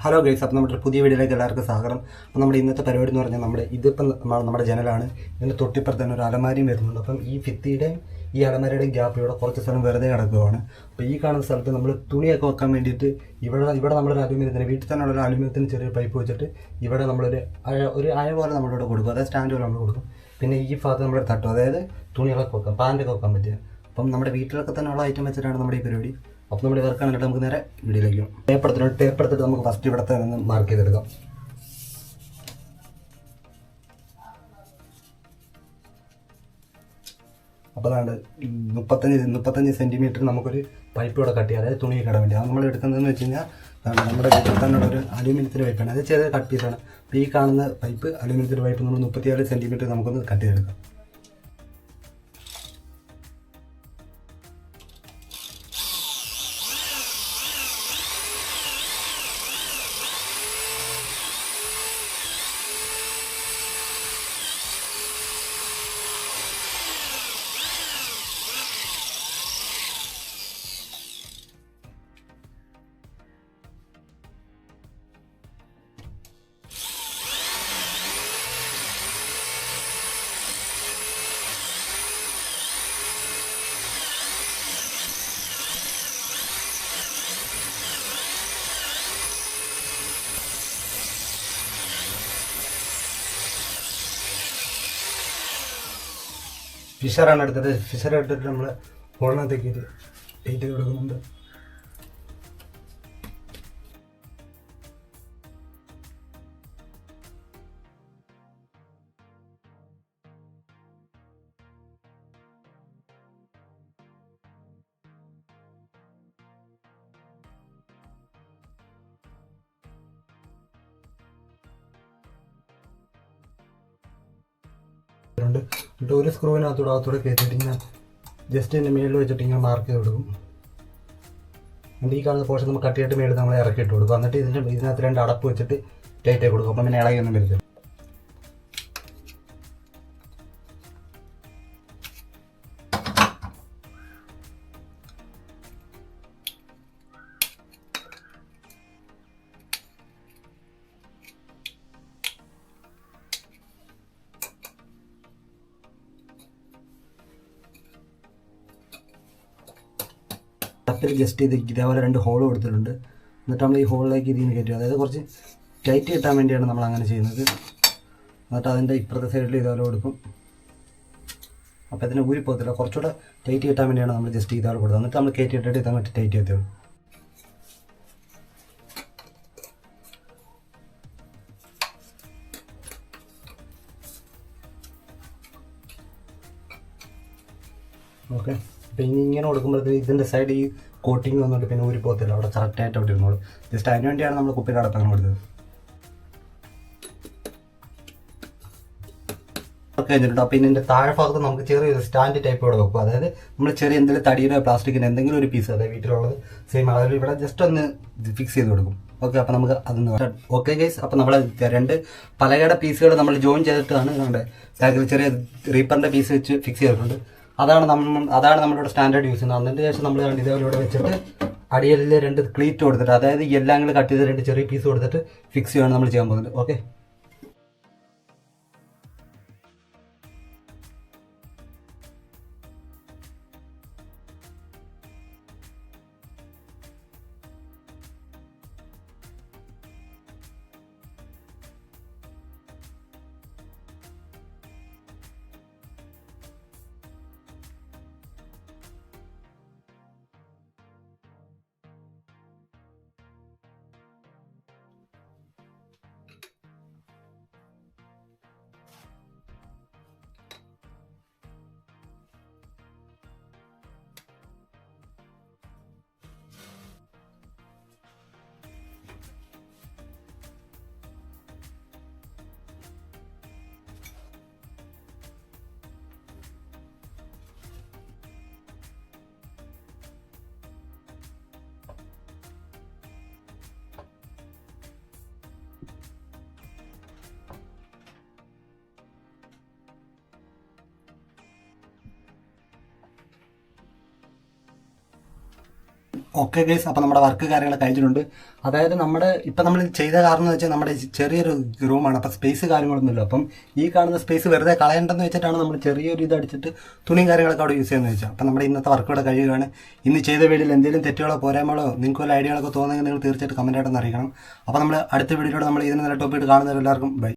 Hello guys അപ്പോൾ നമ്മുടെ പുതിയ വീഡിയോയിലേക്ക് എല്ലാവർക്കും സ്വാഗതം. അപ്പോൾ നമ്മുടെ ഇന്നത്തെ പരിപാടി എന്ന് പറഞ്ഞാൽ നമ്മുടെ ഇതിപ്പം നമ്മ- നമ്മുടെ ജനലാണ്. ഇതിന്റെ തൊട്ടിപ്പുറത്ത് തന്നെ ഒരു അലമാരിയും വരുന്നുണ്ട്. അപ്പം ഈ ഭിത്തിയുടെയും ഈ അലമാരയുടെയും ഗ്യാപ്പ് ഇവിടെ കുറച്ച് സ്ഥലം വെറുതെ കിടക്കുകയാണ് അപ്പോൾ ഈ കാണുന്ന സ്ഥലത്ത് നമ്മൾ തുണിയൊക്കെ വെക്കാൻ വേണ്ടിയിട്ട് ഇവിടെ ഇവിടെ നമ്മളൊരു അലുമിനിയത്തിന് വീട്ടിൽ തന്നെ ഉള്ള ഒരു അലുമിനിയത്തിന് ചെറിയ പൈപ്പ് വെച്ചിട്ട് ഇവിടെ നമ്മളൊരു ഒരു അഴ പോലെ നമ്മളിവിടെ കൊടുക്കും. അതായത് സ്റ്റാൻഡ് പോലെ നമ്മൾ കൊടുക്കും. പിന്നെ ഈ ഭാഗത്ത് നമ്മുടെ തട്ടും അതായത് തുണികളൊക്കെ വെക്കാം പാന്റൊക്കെ വെക്കാൻ പറ്റുക അപ്പം നമ്മുടെ വീട്ടിലൊക്കെ തന്നെ ഉള്ള ഐറ്റം വെച്ചിട്ടാണ് നമ്മുടെ ഈ പരിപാടി. അപ്പോൾ നമ്മൾ വർക്ക് കണ്ടിട്ട് നമുക്ക് നേരെ വീഡിയോയിലേക്ക് ടേപ്പ് എടുത്തിട്ട് ടേപ്പ് എടുത്തിട്ട് നമുക്ക് ഫസ്റ്റ് ഇവിടുത്തെ നിന്ന് മാർക്ക് ചെയ്തെടുക്കാം. അപ്പോൾ അതാണ്ട് മുപ്പത്തഞ്ച് മുപ്പത്തഞ്ച് സെന്റിമീറ്റർ നമുക്കൊരു പൈപ്പ് ഇവിടെ കട്ട് ചെയ്യാം. അതായത് തുണി ഇടാൻ വേണ്ടി. അത് നമ്മൾ എടുക്കുന്നതെന്ന് വെച്ച് കഴിഞ്ഞാൽ അതാണ് നമ്മുടെ തന്നെയുള്ള ഒരു അലൂമിനിയത്തിന്റെ പൈപ്പാണ് അത് ചെറിയ കട്ട് പീസാണ് അപ്പോൾ ഈ കാണുന്ന പൈപ്പ് അലൂമിനിയത്തിന്റെ പൈപ്പ് നമ്മൾ മുപ്പത്തിയാറ് സെന്റിമീറ്റർ നമുക്കൊന്ന് കട്ട് ചെയ്തെടുക്കാം. ഫിഷറാണ് എടുത്തത്. ഫിഷർ എടുത്തിട്ട് നമ്മൾ ഹോളിനകത്തേക്ക് ചെയ്ത് കൊടുക്കുന്നുണ്ട് ഉണ്ട് എന്നിട്ട് ഒരു സ്ക്രൂവിനകത്തൂടെ അകത്തൂടെ കയറ്റിയിട്ട് ഇങ്ങനെ ജസ്റ്റ് ഇതിന്റെ മേളിൽ വെച്ചിട്ട് ഇങ്ങനെ മാർക്ക് ചെയ്ത് കൊടുക്കും. എന്നിട്ട് ഈ കാണുന്ന പോർഷൻ നമ്മൾ കട്ടിയായിട്ട് മേളിൽ നമ്മൾ ഇറക്കിയിട്ട് കൊടുക്കും. എന്നിട്ട് ഇതിന്റെ ഇതിനകത്ത് രണ്ട് അടപ്പ് വെച്ചിട്ട് ടൈറ്റ് കൊടുക്കും. അപ്പം പിന്നെ ഇളകിയൊന്നും വരില്ല ടപ്പിൽ ജസ്റ്റ് ഇത് ഇതേപോലെ രണ്ട് ഹോൾ കൊടുത്തിട്ടുണ്ട്. എന്നിട്ട് നമ്മൾ ഈ ഹോളിലേക്ക് ഇതിന് കയറ്റും അതായത് കുറച്ച് ടൈറ്റ് കിട്ടാൻ വേണ്ടിയാണ് നമ്മൾ അങ്ങനെ ചെയ്യുന്നത്. എന്നിട്ട് അതിന്റെ ഇപ്പുറത്തെ സൈഡിൽ ഇതേപോലെ കൊടുക്കും. അപ്പോൾ ഇതിന് ഊരി പോകത്തില്ല. കുറച്ചുകൂടെ ടൈറ്റ് കിട്ടാൻ വേണ്ടിയാണ് നമ്മൾ ജസ്റ്റ് ഇതേപോലെ കൊടുത്തത്. എന്നിട്ട് നമ്മൾ കയറ്റി ഇട്ടിട്ട് ഇതങ്ങോട്ട് ടൈറ്റ് ചെയ്തേ ഓക്കെ ഇനി ഇങ്ങനെ കൊടുക്കുമ്പോഴത്തേക്ക് ഇതിന്റെ സൈഡ് ഈ കോട്ടിങ് വന്നിട്ട് പിന്നെ ഊരി പോകത്തില്ല. അവിടെ കറക്റ്റായിട്ട് അവിടെ ഇരുന്നോളൂ. ജസ്റ്റ് അതിന് വേണ്ടിയാണ് നമ്മൾ കുപ്പി കടത്താൻ കൊടുത്തത്. കഴിഞ്ഞിട്ടുണ്ട് അപ്പോൾ ഇതിന്റെ താഴെ ഭാഗത്ത് നമുക്ക് ചെറിയൊരു സ്റ്റാൻഡ് ടൈപ്പ് ഇവിടെ വെക്കും. അതായത് നമ്മൾ ചെറിയ എന്തെങ്കിലും തടിയുടെ പ്ലാസ്റ്റിക്കിന്റെ എന്തെങ്കിലും ഒരു പീസ് അതായത് വീട്ടിലുള്ളത് സെയിം അതായത് ഇവിടെ ജസ്റ്റ് ഒന്ന് ഫിക്സ് ചെയ്ത് കൊടുക്കും. ഓക്കെ അപ്പോൾ നമുക്ക് അതൊന്ന് ഓക്കെ ഗൈസ് അപ്പോൾ നമ്മൾ രണ്ട് പലകയുടെ പീസുകൾ നമ്മൾ ജോയിൻ ചെയ്തിട്ടാണ് നമ്മുടെ ചെറിയ റീപ്പറിന്റെ പീസ് വെച്ച് ഫിക്സ് ചെയ്തിട്ടുണ്ട്. അതാണ് നമ്മൾ അതാണ് നമ്മളിവിടെ സ്റ്റാൻഡേർഡ് യൂസ് ചെയ്യുന്നത്. അതിന്റെ ശേഷം നമ്മൾ രണ്ട് ഇതേപോലെ ഇവിടെ വെച്ചിട്ട് അടിയിൽ രണ്ട് ക്ലീറ്റ് കൊടുത്തിട്ട് അതായത് എല്ലാം കൂടെ കട്ട് ചെയ്ത് രണ്ട് ചെറിയ പീസ് കൊടുത്തിട്ട് ഫിക്സ് ചെയ്യുകയാണ് നമ്മൾ ചെയ്യാൻ പോകുന്നത്. ഓക്കെ ഓക്കെ ഗൈസ് അപ്പോൾ നമ്മുടെ വർക്ക് കാര്യങ്ങൾ കഴിഞ്ഞിട്ടുണ്ട്. അതായത് നമ്മുടെ ഇപ്പം നമ്മൾ ചെയ്ത കാരണം എന്ന് വെച്ചാൽ നമ്മുടെ ചെറിയൊരു റൂമാണ് അപ്പോൾ സ്പേസ് കാര്യങ്ങളൊന്നുമില്ല അപ്പം ഈ കാണുന്ന സ്പേസ് വെറുതെ കളയണ്ടെന്ന് വെച്ചിട്ടാണ് നമ്മൾ ചെറിയൊരു ഇത് അടിച്ചിട്ട് തുണിയും കാര്യങ്ങളൊക്കെ അവിടെ യൂസ് ചെയ്യുന്നത് വെച്ചാൽ അപ്പം നമ്മുടെ ഇന്നത്തെ വർക്ക് ഇവിടെ കഴിയുകയാണ്. ഇന്ന് ചെയ്ത വീഡിയോയിൽ എന്തെങ്കിലും തെറ്റുകളോ പോരായ്മകളോ നിങ്ങൾക്ക് വല്ല ഐഡിയകളൊക്കെ തോന്നുന്നെങ്കിൽ നിങ്ങൾ തീർച്ചയായിട്ടും കമന്റായിട്ടൊന്ന് അറിയിക്കണം. അപ്പോൾ നമ്മൾ അടുത്ത വീഡിയോയിലൂടെ നമ്മൾ ഇതിന് നല്ല ടോപ്പിട്ട് കാണുന്നവരെല്ലാവർക്കും ബൈ